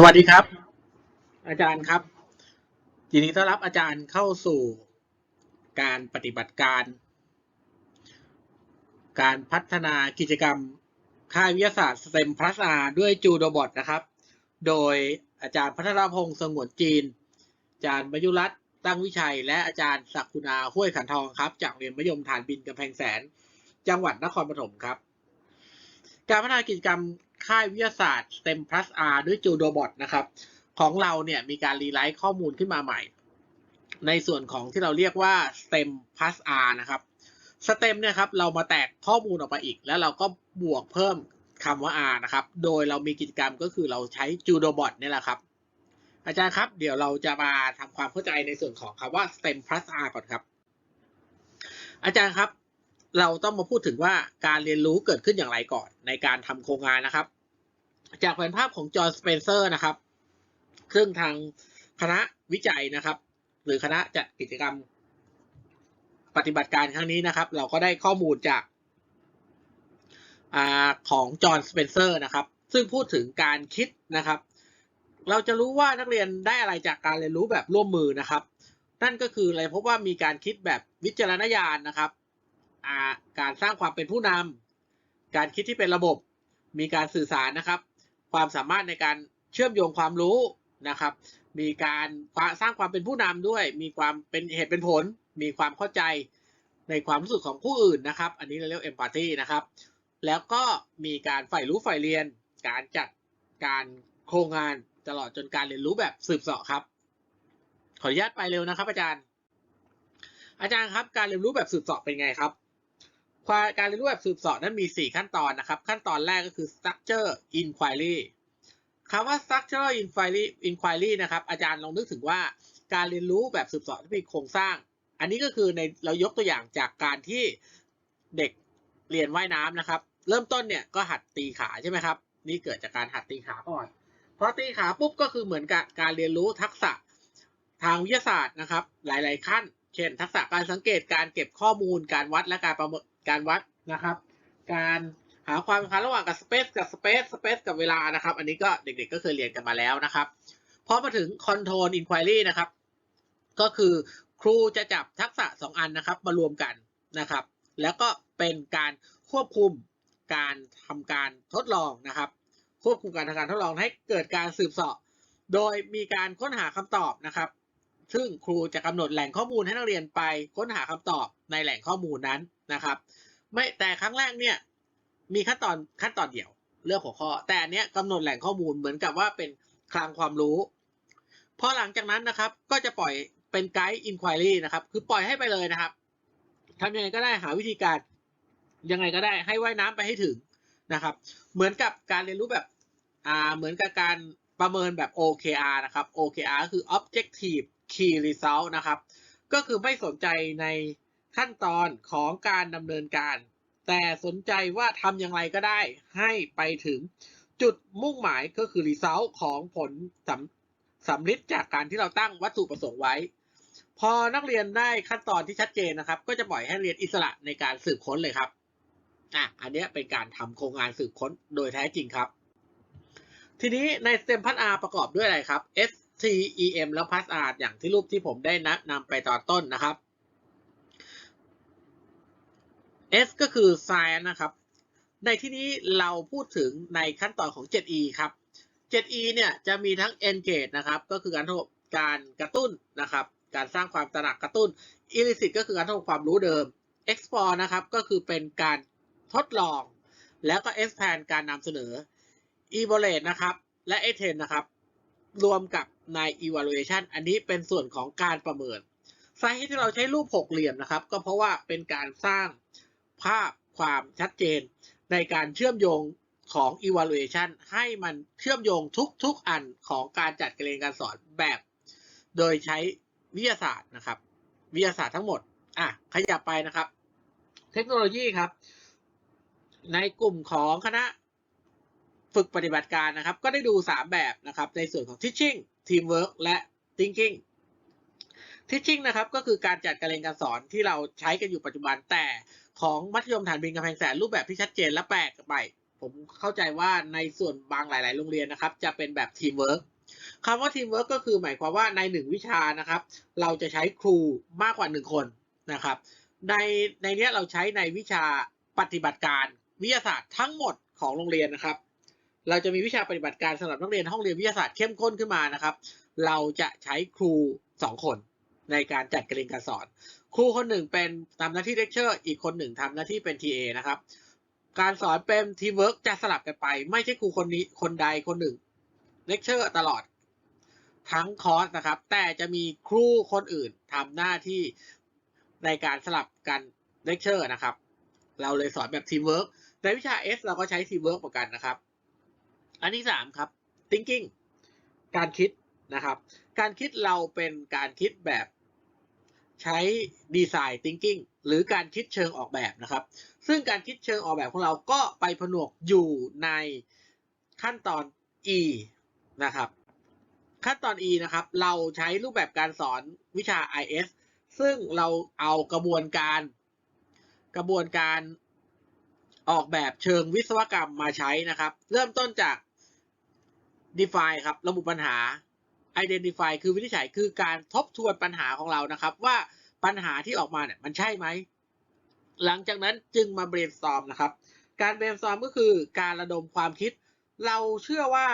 สวัสดีครับ อาจารย์ครับยินดีต้อนรับอาจารย์เข้าสู่การปฏิบัติการ การพัฒนากิจกรรมค่ายวิทยาศาสตร์ STEM Plus R ด้วยจูโดบอทนะครับ โดยอาจารย์พัทรพงศ์สงวนจีน อาจารย์มยุรัตตั้งวิชัย และอาจารย์ศักคุณาห้วยขันทองครับ จากเรียนมยมฐานบินกำแพงแสน จังหวัดนครปฐมครับ การพัฒนากิจกรรม ค่ายวิทยาศาสตร์ STEM Plus R ด้วยจูโดบอทนะครับ ของเราเนี่ยมีการรีไลท์ข้อมูลขึ้นมาใหม่ ในส่วนของที่เราเรียกว่า STEM Plus R นะครับ STEM เนี่ยครับเรามาแตกข้อมูลออกไปอีก แล้วเราก็บวกเพิ่มคำว่า R นะครับ โดยเรามีกิจกรรมก็คือเราใช้ Judobot เนี่ยแหละครับอาจารย์ครับ เดี๋ยวเราจะมาทำความเข้าใจในส่วนของคำว่า STEM Plus R ก่อนครับ อาจารย์ครับ เราต้องมาพูดถึงว่าการเรียนรู้เกิดขึ้นอย่างไรก่อนในการทำโครงงานนะครับ จากแผนภาพของจอห์นสเปนเซอร์นะครับ ซึ่งทางคณะวิจัยนะครับ หรือคณะจัดกิจกรรมปฏิบัติการครั้งนี้นะครับ เราก็ได้ข้อมูลจากอาของจอห์นสเปนเซอร์นะครับ ซึ่งพูดถึงการคิดนะครับ เราจะรู้ว่านักเรียนได้อะไรจากการเรียนรู้แบบร่วมมือนะครับ นั่นก็คืออะไรพบว่ามีการคิดแบบวิจารณญาณนะครับ การสร้างความเป็นผู้นำการคิดที่เป็นระบบ มีการสื่อสารนะครับ ความสามารถในการเชื่อมโยงความรู้นะครับ มีการสร้างความเป็นผู้นำด้วย มีความเป็นเหตุเป็นผล มีความเข้าใจในความรู้สึกของผู้อื่นนะครับ อันนี้เราเรียกเอมพัตตีนะครับ แล้วก็มีการใฝ่รู้ใฝ่เรียน การจัดการโครงงานตลอดจนการเรียนรู้แบบสืบเสาะครับ ขออนุญาตไปเร็วนะครับ อาจารย์ อาจารย์ครับ การเรียนรู้แบบสืบเสาะเป็นไงครับ การเรียนรู้แบบสืบเสาะนั้นมี 4 ขั้นตอนนะครับ ขั้นตอนแรกก็คือ structure inquiry คำว่า structure inquiry inquiry นะครับ อาจารย์ลองนึกถึงว่าการเรียนรู้แบบสืบเสาะที่มีโครงสร้าง อันนี้ก็คือในเรายกตัวอย่างจากการที่เด็กเรียนว่ายน้ำนะครับ เริ่มต้นเนี่ยก็หัดตีขาใช่ไหมครับ นี่เกิดจากการหัดตีขาก่อนพอตีขาปุ๊บก็คือเหมือนกับการเรียนรู้ทักษะทางวิทยาศาสตร์นะครับ หลาย ๆ ขั้น เช่น ทักษะการสังเกตการเก็บข้อมูลการวัดและการประเมิน การวัดนะครับ การหาความสัมพันธ์ระหว่างกับ space กับ space space กับเวลานะครับ อันนี้ก็เด็กๆก็เคยเรียนกันมาแล้วนะครับพอมาถึง control inquiry นะครับ ก็คือครูจะจับทักษะ 2 อันนะครับ มารวมกันนะครับ แล้วก็เป็นการควบคุมการทำการทดลองนะครับ ควบคุมการทำการทดลองให้เกิดการสืบเสาะ โดยมีการค้นหาคำตอบนะครับ ซึ่งครูจะกำหนดแหล่งข้อมูลให้นักเรียนไปค้นหาคำตอบ ในแหล่งข้อมูลนั้นนะครับ ไม่แต่ครั้งแรกเนี่ยมีขั้นตอนขั้นตอนเดียวเลือกหัวข้อ แต่อันเนี้ยกำหนดแหล่งข้อมูลเหมือนกับว่าเป็นคลังความรู้พอหลังจากนั้นนะครับก็จะปล่อยเป็นไกด์อินควายรีนะครับ คือปล่อยให้ไปเลยนะครับทำยังไงก็ได้หาวิธีการยังไงก็ได้ให้ว่ายน้ำไปให้ถึงนะครับ เหมือนกับการเรียนรู้แบบอ่าเหมือนกับการประเมินแบบ OKR นะครับ OKR คือ Objective Key Result นะครับ ก็คือไม่สนใจใน ขั้นตอนของการดำเนินการ แต่สนใจว่าทำอย่างไรก็ได้ ให้ไปถึงจุดมุ่งหมายก็คือ result ของผลสำสำลิดจากการที่เราตั้งวัตถุประสงค์ไว้ พอนักเรียนได้ขั้นตอนที่ชัดเจนนะครับ ก็จะปล่อยให้เรียนอิสระในการสืบค้นเลยครับอะอันนี้เป็นการทำโครงงานสืบค้นโดยแท้จริงครับ ทีนี้ใน STEM พัฒ R ประกอบด้วยอะไรครับ S T E M แล้ว Plus R อย่างที่รูปที่ผมได้นัดนำไปตอนต้นนะครับ S ก็คือ science นะครับ ในที่นี้เราพูดถึงในขั้นตอนของ 7E ครับ 7E เนี่ยจะมีทั้ง engage นะครับ ก็คือการการกระตุ้นนะครับ การสร้างความตระหนักกระตุ้น elicit ก็คือการทดความรู้เดิม explore นะครับ ก็คือเป็นการทดลอง แล้วก็ expand การนำเสนอ evaluate นะครับ และ attend นะครับ รวมกับใน evaluation อันนี้เป็นส่วนของการประเมินสาเหตุที่เราใช้รูปหกเหลี่ยมนะครับ ก็เพราะว่าเป็นการสร้าง ภาพความชัดเจน ในการเชื่อมโยงของ evaluation ให้มันเชื่อมโยงทุกๆอันของการจัดการเรียนการสอนแบบ โดยใช้วิทยาศาสตร์นะครับ วิทยาศาสตร์ทั้งหมด อะ ขยับไปนะครับ เทคโนโลยีครับ ในกลุ่มของคณะฝึกปฏิบัติการนะครับ ก็ได้ดู 3 แบบนะครับ ในส่วนของ teaching teamwork และ thinking teaching นะครับ ก็คือการจัดการเรียนการสอนที่เราใช้กันอยู่ปัจจุบันแต่ ของมัธยมฐานบินกำแพงแสนรูปแบบที่ชัดเจนและแปลกไป ผมเข้าใจว่าในส่วนบางหลาย ๆ โรงเรียนนะครับ จะเป็นแบบทีมเวิร์กคำว่าทีมเวิร์กก็คือหมายความว่าในหนึ่งวิชานะครับ เราจะใช้ครูมากกว่าหนึ่งคนนะครับ ในในนี้เราใช้ในวิชาปฏิบัติการวิทยาศาสตร์ทั้งหมดของโรงเรียนนะครับ เราจะมีวิชาปฏิบัติการสำหรับนักเรียนห้องเรียนวิทยาศาสตร์เข้มข้นขึ้นมานะครับ เราจะใช้ครูสองคน ในการจัดการเรียนการสอน ครูคนหนึ่งเป็นทำหน้าที่เลคเชอร์อีกคนหนึ่งทำหน้าที่เป็น TA นะครับ การสอนเป็นทีมเวิร์กจะสลับกันไป ไม่ใช่ครูคนนี้คนใดคนหนึ่งเลคเชอร์ตลอดทั้งคอร์สนะครับ แต่จะมีครูคนอื่นทำหน้าที่ในการสลับกันเลคเชอร์นะครับ เราเลยสอนแบบทีมเวิร์กในวิชา S เราก็ใช้ทีมเวิร์กเหมือนกันนะครับ อันที่สามครับ thinking การคิดนะครับ การคิดเราเป็นการคิดแบบ ใช้ดีไซน์ thinking หรือการคิดเชิงออกแบบนะครับ ซึ่งการคิดเชิงออกแบบของเราก็ไปผนวกอยู่ในขั้นตอน E นะครับ ขั้นตอน E นะครับ เราใช้รูปแบบการสอนวิชา IS ซึ่งเราเอากระบวนการกระบวนการออกแบบเชิงวิศวกรรมมาใช้นะครับ เริ่มต้นจาก define ครับ ระบุปัญหา identify คือวินิจฉัยคือการทบทวนปัญหาของเรานะครับ ว่าปัญหาที่ออกมาเนี่ยมันใช่ไหม หลังจากนั้นจึงมา brainstorm นะครับ การ brainstorm ก็คือการระดมความคิด เราเชื่อว่า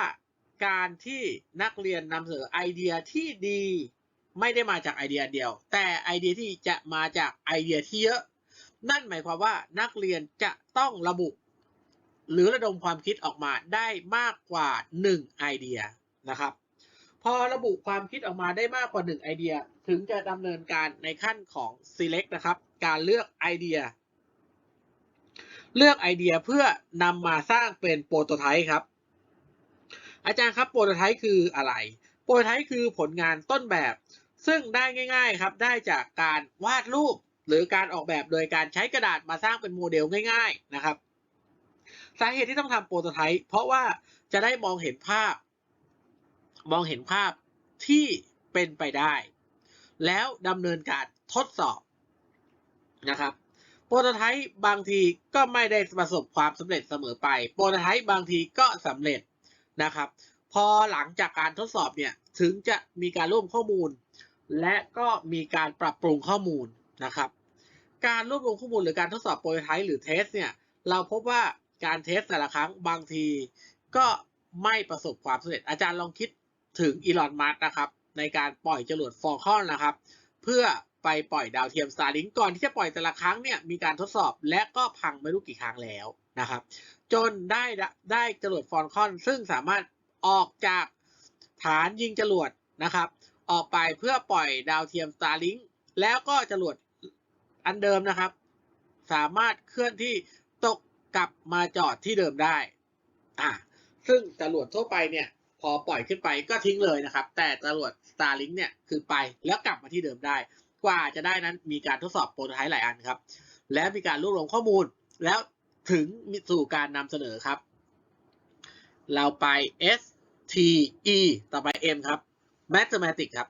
การที่นักเรียนนำเสนอไอเดียที่ดีไม่ได้มาจากไอเดียเดียว แต่ไอเดียที่จะมาจากไอเดียที่เยอะ นั่นหมายความว่านักเรียนจะต้องระบุ หรือระดมความคิดออกมาได้มากกว่า 1 ไอเดียนะครับ พอระบุความคิดออกมาได้มากกว่า 1 ไอเดีย ถึงจะดำเนินการในขั้นของ select นะครับ การเลือกไอเดีย เลือกไอเดียเพื่อนำมาสร้างเป็นโปรโตไทป์ครับ อาจารย์ครับโปรโตไทป์คืออะไร โปรโตไทป์คือผลงานต้นแบบ ซึ่งได้ง่าย ๆครับ ได้จากการวาดรูป หรือการออกแบบโดยการใช้กระดาษมาสร้างเป็นโมเดลง่าย ๆนะครับ สาเหตุที่ต้องทำโปรโตไทป์เพราะว่าจะได้มองเห็นภาพ มองเห็นภาพที่เป็นไปได้ แล้วดำเนินการทดสอบนะครับโปรโตไทป์บางทีก็ไม่ได้ประสบความสำเร็จเสมอไปโปรโตไทป์บางทีก็สำเร็จนะครับ พอหลังจากการทดสอบเนี่ยถึงจะมีการรวบรวมข้อมูล และก็มีการปรับปรุงข้อมูลนะครับ การรวบรวมข้อมูลหรือการทดสอบโปรโตไทป์หรือเทสเนี่ยเราพบว่าการเทสแต่ละครั้งบางทีก็ไม่ประสบความสำเร็จ อาจารย์ลองคิด ถึงอีลอน มัสนะครับ ในการปล่อยจรวดฟอลคอนนะครับ เพื่อไปปล่อยดาวเทียม Starlink ก่อนที่จะปล่อยแต่ละครั้งเนี่ยมีการทดสอบและก็พังไม่รู้กี่ครั้งแล้วนะครับ จนได้ได้จรวดฟอลคอน ซึ่งสามารถออกจากฐานยิงจรวดนะครับ ออกไปเพื่อปล่อยดาวเทียม Starlink แล้วก็จรวดอันเดิมนะครับ สามารถเคลื่อนที่ตกกลับมาจอดที่เดิมได้อ่าซึ่งจรวดทั่วไปเนี่ย อปล่อยขึ้นไปก็ทิ้งเลยนะครับ แต่จรวด Starlink เนี่ยคือไปแล้วกลับมาที่เดิมได้ กว่าจะได้นั้นมีการทดสอบโปรโตไทป์หลายอันครับ และมีการรวบรวมข้อมูล แล้วถึงมีสู่การนำเสนอครับ เราไป S T E ต่อไป M ครับ Mathematics ครับ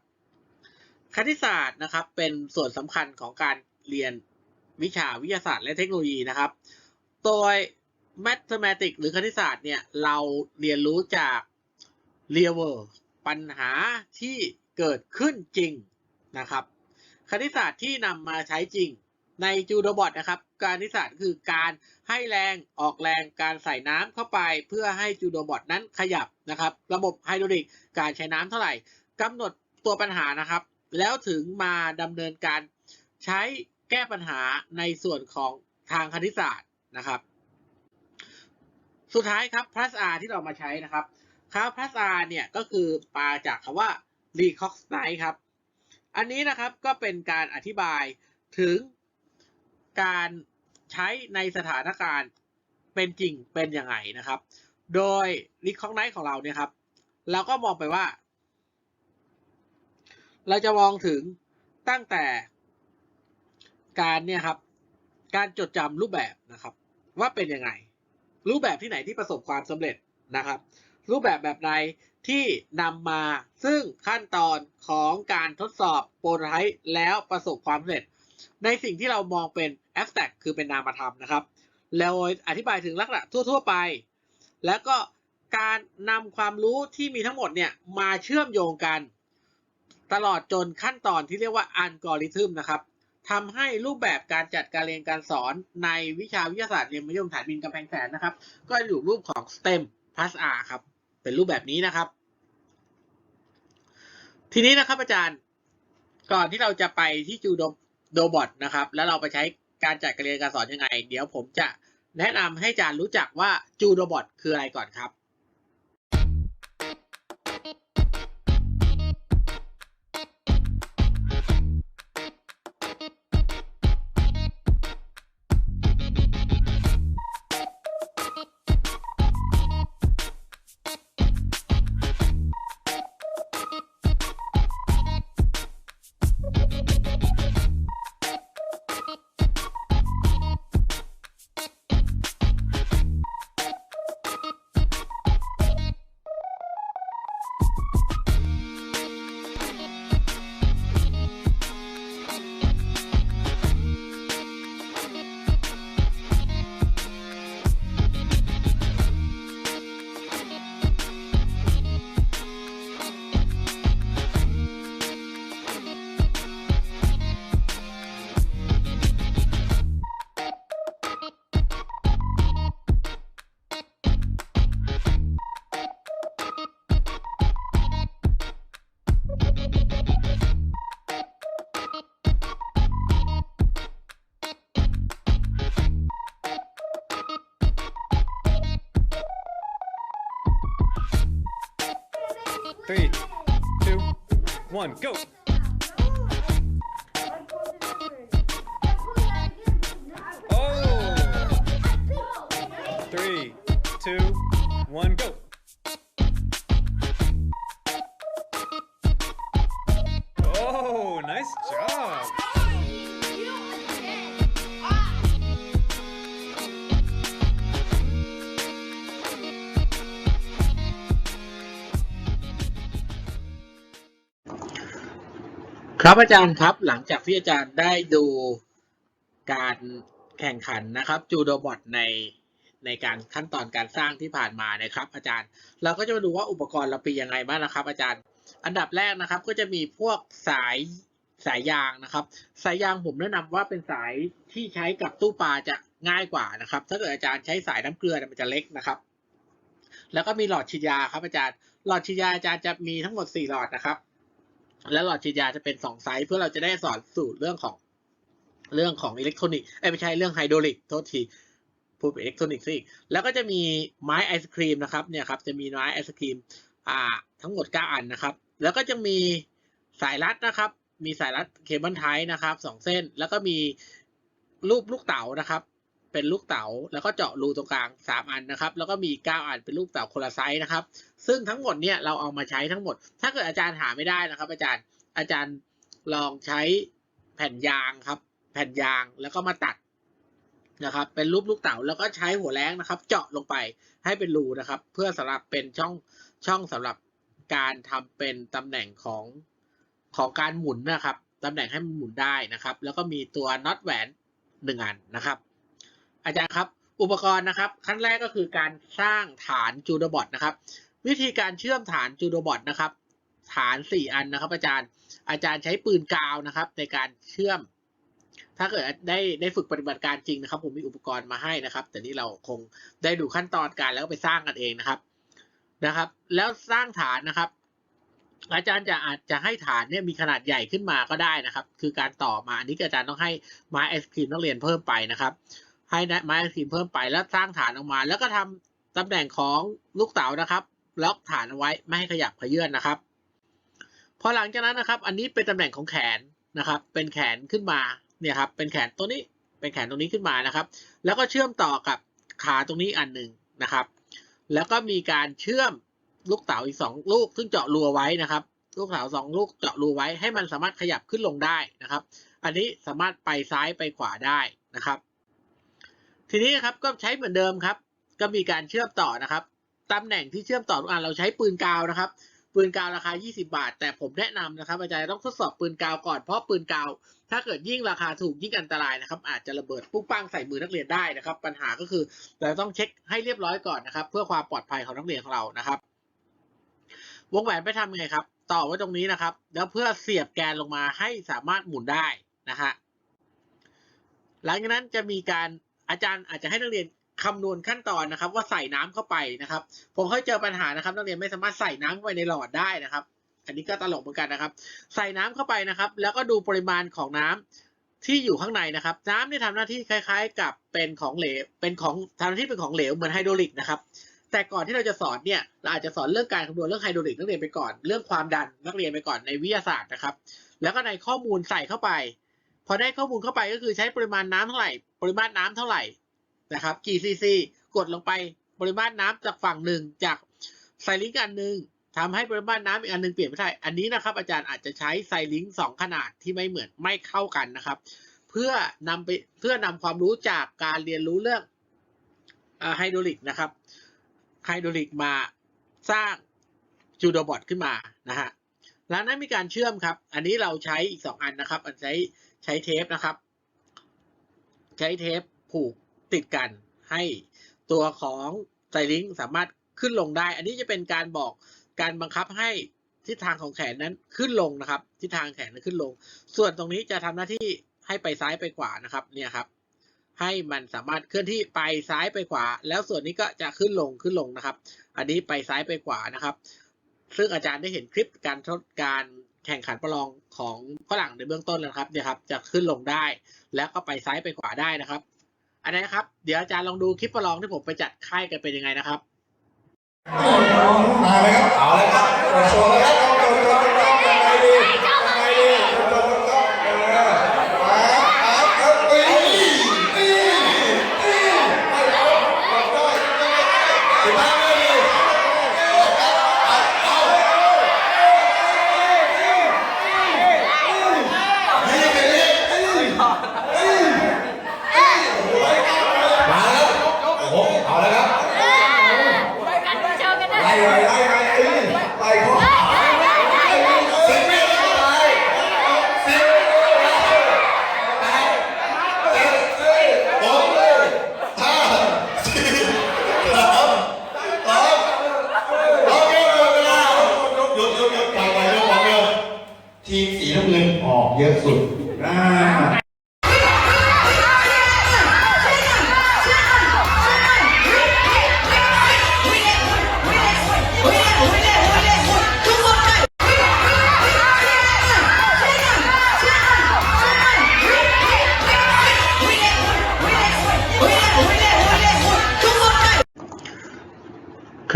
คณิตศาสตร์นะครับเป็นส่วนสำคัญของการเรียนวิชาวิทยาศาสตร์และเทคโนโลยีนะครับ โดย Mathematics หรือคณิตศาสตร์เนี่ยเราเรียนรู้จาก real world ปัญหาที่เกิดขึ้นจริงนะครับคณิตศาสตร์ที่นำมาใช้จริงในจูโดบอทนะครับการคณิตศาสตร์คือการให้แรงออกแรงการใส่น้ำเข้าไป เพื่อให้จูโดบอทนั้นขยับนะครับ ระบบไฮดรอลิกการใช้น้ำเท่าไหร่กำหนดตัวปัญหานะครับ แล้วถึงมาดำเนินการใช้แก้ปัญหาในส่วนของทางคณิตศาสตร์นะครับ สุดท้ายครับ plus r ที่เรามาใช้นะครับ ครับ plus r เนี่ยก็คือมาจากคำว่า recognize ครับ อันนี้นะครับก็เป็นการอธิบายถึงการใช้ในสถานการณ์เป็นจริงเป็นยังไงนะครับ โดย recognize ของเราเนี่ยครับ เราก็มองไปว่า เราจะมองถึงตั้งแต่การเนี่ยครับ การจดจำรูปแบบนะครับ ว่าเป็นยังไง รูปแบบที่ไหนที่ประสบความสำเร็จนะครับ รูปแบบแบบใดที่นำมาซึ่งขั้นตอนของการทดสอบโปรไทป์แล้วประสบความสำเร็จ ในสิ่งที่เรามองเป็น abstract คือเป็นนามธรรมนะครับ แล้วอธิบายถึงลักษณะทั่ว ๆ ไป แล้วก็การนำความรู้ที่มีทั้งหมดเนี่ยมาเชื่อมโยงกัน ตลอดจนขั้นตอนที่เรียกว่าอัลกอริทึมนะครับทำให้รูปแบบการจัดการเรียนการสอนในวิชาวิทยาศาสตร์เรียนมัธยมฐานบินกำแพงแสนนะครับ ก็อยู่รูปของ STEM plus R ครับ เป็นรูปแบบนี้นะครับ ทีนี้นะครับอาจารย์ก่อนที่เราจะไปที่จูโดโดบอทนะครับ แล้วเราไปใช้การจัดการเรียนการสอนยังไง เดี๋ยวผมจะแนะนำให้อาจารย์รู้จักว่าจูโดบอทคืออะไรก่อนครับ one, go. Oh! Three, two, one, go. Oh, nice job. ครับอาจารย์ครับหลังจากที่อาจารย์ได้ดูการแข่งขันนะครับจูโดบอทในในการขั้นตอนการสร้างที่ผ่านมานะครับ อาจารย์เราก็จะมาดูว่าอุปกรณ์เราเป็นยังไงบ้างนะครับ อาจารย์ อันดับแรกนะครับก็จะมีพวกสายสายยางนะครับ สายยางผมแนะนำว่าเป็นสายที่ใช้กับตู้ปลาจะง่ายกว่านะครับ ถ้าเกิดอาจารย์ใช้สายน้ำเกลือมันจะเล็กนะครับ แล้วก็มีหลอดฉีดยาครับอาจารย์ หลอดฉีดยาอาจารย์จะมีทั้งหมด 4 หลอดนะครับ และหลอดฉีดยาจะเป็นสองไซส์เพื่อเราจะได้สอนสูตรเรื่องของเรื่องของอิเล็กทรอนิกส์ไม่ใช่เรื่องไฮดรอลิกโทษทีพูดเป็นอิเล็กทรอนิกส์ซะอีกแล้วก็จะมีไม้ไอศครีมนะครับเนี่ยครับจะมีไม้ไอศครีมอ่าทั้งหมด 9 อันนะครับ แล้วก็จะมีสายรัดนะครับ มีสายรัดเคเบิลไทนะครับสองเส้น แล้วก็มีรูปลูกเต๋านะครับ เป็นลูกเต๋าแล้วก็เจาะรูตรงกลาง 3 อันนะครับ แล้วก็มี 9 อันเป็นลูกเต๋าคนละไซส์นะครับ ซึ่งทั้งหมดเนี่ยเราเอามาใช้ทั้งหมด ถ้าเกิดอาจารย์หาไม่ได้นะครับ อาจารย์อาจารย์ลองใช้แผ่นยางครับ แผ่นยางแล้วก็มาตัดนะครับ เป็นรูปลูกเต๋าแล้วก็ใช้หัวแรงนะครับ เจาะลงไปให้เป็นรูนะครับ เพื่อสำหรับเป็นช่องช่องสำหรับการทำเป็นตำแหน่งของของการหมุนนะครับตำแหน่งให้มันหมุนได้นะครับ แล้วก็มีตัวน็อตแหวนหนึ่งอันนะครับ อาจารย์ครับ อุปกรณ์นะครับ ขั้นแรกก็คือการสร้างฐานจูโดบอทนะครับ วิธีการเชื่อมฐานจูโดบอทนะครับ ฐาน 4 อันนะครับ อาจารย์อาจารย์ใช้ปืนกาวนะครับ ในการเชื่อม ถ้าเกิดได้ได้ฝึกปฏิบัติการจริงนะครับ ผมมีอุปกรณ์มาให้นะครับ แต่นี่เราคงได้ดูขั้นตอนการแล้วก็ไปสร้างกันเองนะครับนะครับ แล้วสร้างฐานนะครับ อาจารย์จะอาจจะให้ฐานเนี่ยมีขนาดใหญ่ขึ้นมาก็ได้นะครับ คือการต่อมาอันนี้อาจารย์ต้องให้ไม้ไอศครีมนักเรียนเพิ่มไปนะครับ ให้ไม้ไอศครีมเพิ่มไปแล้วสร้างฐานออกมา แล้วก็ทำตำแหน่งของลูกเต๋านะครับ ล็อกฐานเอาไว้ไม่ให้ขยับเขยื่อนนะครับ พอหลังจากนั้นนะครับ อันนี้เป็นตำแหน่งของแขนนะครับ เป็นแขนขึ้นมาเนี่ยครับ เป็นแขนตัวนี้เป็นแขนตรงนี้ขึ้นมานะครับ แล้วก็เชื่อมต่อกับขาตรงนี้อันหนึ่งนะครับ แล้วก็มีการเชื่อมลูกเต๋าอีกสองลูก ซึ่งเจาะรูไว้นะครับ ลูกเต๋าสองลูกเจาะรูไว้ให้มันสามารถขยับขึ้นลงได้นะครับ อันนี้สามารถไปซ้ายไปขวาได้นะครับ ทีนี้ครับก็ใช้เหมือนเดิมครับ ก็มีการเชื่อมต่อนะครับตำแหน่งที่เชื่อมต่อทุกอันเราใช้ปืนกาวนะครับ ปืนกาวราคา 20 บาท แต่ผมแนะนำนะครับอาจารย์ต้องทดสอบปืนกาวก่อนเพราะปืนกาว ถ้าเกิดยิ่งราคาถูกยิ่งอันตรายนะครับ อาจจะระเบิดปุ๊บปังใส่มือนักเรียนได้นะครับ ปัญหาก็คือเราต้องเช็คให้เรียบร้อยก่อนนะครับ เพื่อความปลอดภัยของนักเรียนของเรานะครับ วงแหวนไปทำไงครับ ต่อไว้ตรงนี้นะครับ แล้วเพื่อเสียบแกนลงมาให้สามารถหมุนได้นะฮะหลังจากนั้นจะมีการ อาจารย์อาจจะให้นักเรียนคำนวณขั้นตอนนะครับ ว่าใส่น้ำเข้าไปนะครับ ผมเคยเจอปัญหานะครับนักเรียนไม่สามารถใส่น้ำเข้าไปในหลอดได้นะครับ อันนี้ก็ตลกเหมือนกันนะครับ ใส่น้ำเข้าไปนะครับ แล้วก็ดูปริมาณของน้ำที่อยู่ข้างในนะครับ น้ำนี่ทำหน้าที่คล้าย ๆ กับเป็นของเหลวเป็นของทำหน้าที่เป็นของเหลวเหมือนไฮโดรลิกนะครับแต่ก่อนที่เราจะสอนเนี่ยเราอาจจะสอนเรื่องการคำนวณเรื่องไฮโดรลิกนักเรียนไปก่อน เรื่องความดันนักเรียนไปก่อนในวิทยาศาสตร์นะครับ แล้วก็ในข้อมูลใส่เข้าไป พอได้ข้อมูลเข้าไปก็คือใช้ปริมาณน้ำเท่าไหร่ ปริมาณน้ำเท่าไหร่นะครับ กี่ซีซีกดลงไปปริมาณน้ำจากฝั่งหนึ่งจากไซลิงก์อันหนึ่งทำให้ปริมาณน้ำอีกอันหนึ่งเปลี่ยนไม่ได้ อันนี้นะครับ อาจารย์อาจจะใช้ไซลิงก์สองขนาดที่ไม่เหมือนไม่เข้ากันนะครับ เพื่อนำไปเพื่อนำความรู้จากการเรียนรู้เรื่องไฮโดรลิกนะครับไฮโดรลิกมาสร้างจูโดบอทขึ้นมานะฮะ แล้วนั้นมีการเชื่อมครับ อันนี้เราใช้อีกสองอันนะครับ อันใช้ใช้เทปนะครับ ใช้เทปผูกติดกัน ให้ตัวของไซลิงสามารถขึ้นลงได้ อันนี้จะเป็นการบอกการบังคับให้ทิศทางของแขนนั้นขึ้นลงนะครับ ทิศทางแขนนั้นขึ้นลง ส่วนตรงนี้จะทำหน้าที่ให้ไปซ้ายไปขวานะครับเนี่ยครับ ให้มันสามารถเคลื่อนที่ไปซ้ายไปขวา แล้วส่วนนี้ก็จะขึ้นลงขึ้นลงนะครับ อันนี้ไปซ้ายไปขวานะครับ ซึ่งอาจารย์ได้เห็นคลิปการทดการแข่งขันประลองของฝรั่งในเบื้องต้นแล้วครับเนี่ยครับจะขึ้นลงได้ แล้วก็ไปซ้ายไปขวาได้นะครับ อันนี้นะครับ เดี๋ยวอาจารย์ลองดูคลิปประลองที่ผมไปจัดค่ายกันเป็นยังไงนะครับมาเลยครับ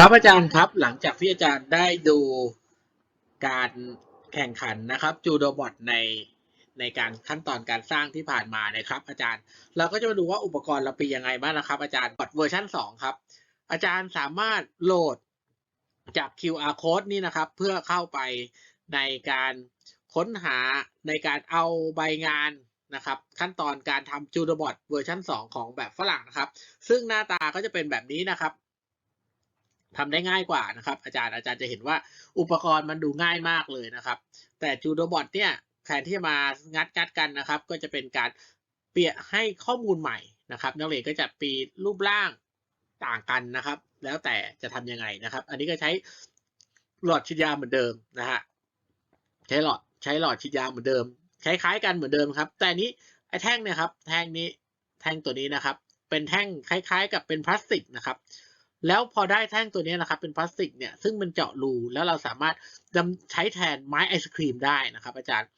ครับอาจารย์ครับ หลังจากที่อาจารย์ได้ดูการแข่งขันนะครับจูโดบอทในในการขั้นตอนการสร้างที่ผ่านมานะครับ อาจารย์เราก็จะมาดูว่าอุปกรณ์เราเป็นยังไงบ้างนะครับ อาจารย์บอทเวอร์ชัน2ครับ อาจารย์สามารถโหลดจาก QR code นี่นะครับ เพื่อเข้าไปในการค้นหาในการเอาใบงานนะครับ ขั้นตอนการทำจูโดบอทเวอร์ชัน2 ของแบบฝรั่งนะครับ ซึ่งหน้าตาก็จะเป็นแบบนี้นะครับ ทำได้ง่ายกว่านะครับ อาจารย์อาจารย์จะเห็นว่าอุปกรณ์มันดูง่ายมากเลยนะครับ แต่จูโดบอทเนี่ยแทนที่จะมางัดงัดกันนะครับ ก็จะเป็นการเปลี่ยนให้ข้อมูลใหม่นะครับ นักเรียนก็จะปีรูปร่างต่างกันนะครับ แล้วแต่จะทำยังไงนะครับ อันนี้ก็ใช้หลอดฉีดยาเหมือนเดิมนะฮะใช้หลอดใช้หลอดฉีดยาเหมือนเดิมคล้ายๆกันเหมือนเดิมครับ แต่อันนี้ไอ้แท่งเนี่ยครับ แท่งนี้แท่งตัวนี้นะครับ เป็นแท่งคล้าย ๆ กับเป็นพลาสติกนะครับ แล้วพอได้แท่งตัวนี้นะครับ เป็นพลาสติกเนี่ยซึ่งมันเจาะรูแล้วเราสามารถใช้แทนไม้ไอศครีมได้นะครับ อาจารย์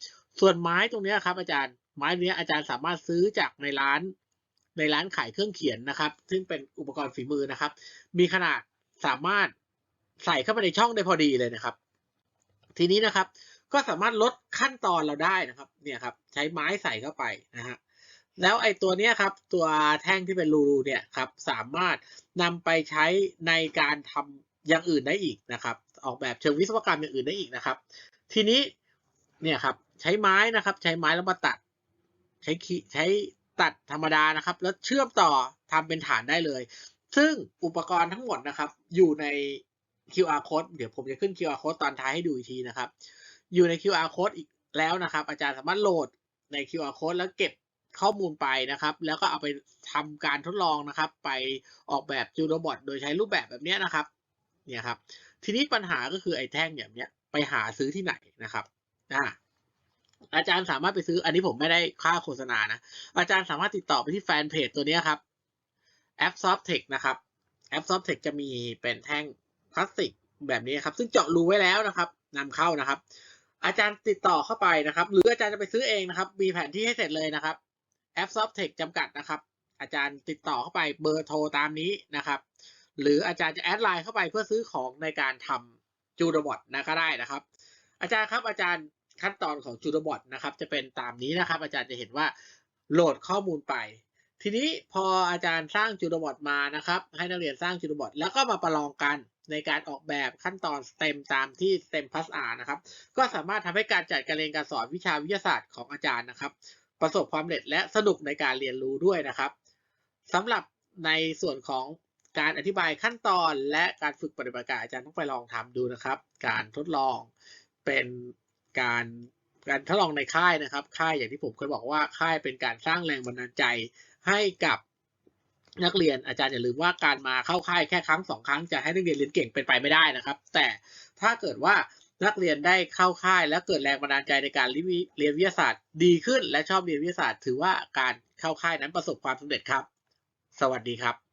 ส่วนไม้ตรงนี้ครับอาจารย์ไม้เนี้ยอาจารย์สามารถซื้อจากในร้านในร้านขายเครื่องเขียนนะครับ ซึ่งเป็นอุปกรณ์ฝีมือนะครับ มีขนาดสามารถใส่เข้าไปในช่องได้พอดีเลยนะครับ ทีนี้นะครับ ก็สามารถลดขั้นตอนเราได้นะครับ เนี่ยครับ ใช้ไม้ใส่เข้าไปนะฮะ แล้วไอ้ตัวเนี้ยครับ ตัวแท่งที่เป็นรูเนี่ยครับสามารถนำไปใช้ในการทำอย่างอื่นได้อีกนะครับ ออกแบบเชิงวิศวกรรมอย่างอื่นได้อีกนะครับ ทีนี้เนี่ยครับใช้ไม้นะครับ ใช้ไม้แล้วมาตัด ใช้ขีใช้ตัดธรรมดานะครับ แล้วเชื่อมต่อทำเป็นฐานได้เลย ซึ่งอุปกรณ์ทั้งหมดนะครับ อยู่ใน QR code เดี๋ยวผมจะขึ้น QR code ตอนท้ายให้ดูอีกทีนะครับ อยู่ใน QR code อีกแล้วนะครับ อาจารย์สามารถโหลดใน QR code แล้วเก็บ ข้อมูลไปนะครับ แล้วก็เอาไปทำการทดลองนะครับ ไปออกแบบจูโดบอทโดยใช้รูปแบบแบบนี้นะครับเนี่ยครับ ทีนี้ปัญหาก็คือไอ้แท่งอย่างนี้ไปหาซื้อที่ไหนนะครับอ่าอาจารย์สามารถไปซื้อ อันนี้ผมไม่ได้ค่าโฆษณานะ อาจารย์สามารถติดต่อไปที่แฟนเพจตัวนี้ครับแอป Softtech นะครับแอป Softtech จะมีเป็นแท่งพลาสติกแบบนี้ครับ ซึ่งเจาะรูไว้แล้วนะครับนำเข้านะครับ อาจารย์ติดต่อเข้าไปนะครับ หรืออาจารย์จะไปซื้อเองนะครับ มีแผนที่ให้เสร็จเลยนะครับ แอป Softtech จำกัดนะครับ อาจารย์ติดต่อเข้าไปเบอร์โทรตามนี้นะครับ หรืออาจารย์จะแอดไลน์เข้าไปเพื่อซื้อของในการทำจูดบอทนะก็ได้นะครับ อาจารย์ครับอาจารย์ขั้นตอนของจูดบอทนะครับ จะเป็นตามนี้นะครับ อาจารย์จะเห็นว่าโหลดข้อมูลไป ทีนี้พออาจารย์สร้างจูดบอทมานะครับ ให้นักเรียนสร้างจูดบอทแล้วก็มาประลองกันในการออกแบบขั้นตอนสเต็มตามที่สเต็มพัสอานะครับ ก็สามารถทำให้การจัดการเรียนการสอนวิชาวิทยาศาสตร์ของอาจารย์นะครับ ประสบความสำเร็จและสนุกในการเรียนรู้ด้วยนะครับสำหรับในส่วนของการอธิบายขั้นตอนและการฝึกปฏิบัติการอาจารย์ต้องไปลองทำดูนะครับ การทดลองเป็นการการทดลองในค่ายนะครับ ค่ายอย่างที่ผมเคยบอกว่าค่ายเป็นการสร้างแรงบันดาลใจให้กับนักเรียนอาจารย์อย่าลืมว่าการมาเข้าค่ายแค่ครั้งสองครั้งจะให้นักเรียนเรียนเก่งเป็นไปไม่ได้นะครับ แต่ถ้าเกิดว่า นักเรียนได้เข้าค่าย และเกิดแรงบันดาลใจในการเรียนวิเรียนวิทยาศาสตร์ ดีขึ้น และชอบเรียนวิทยาศาสตร์ ถือว่าการเข้าค่ายนั้นประสบความสำเร็จครับ สวัสดีครับ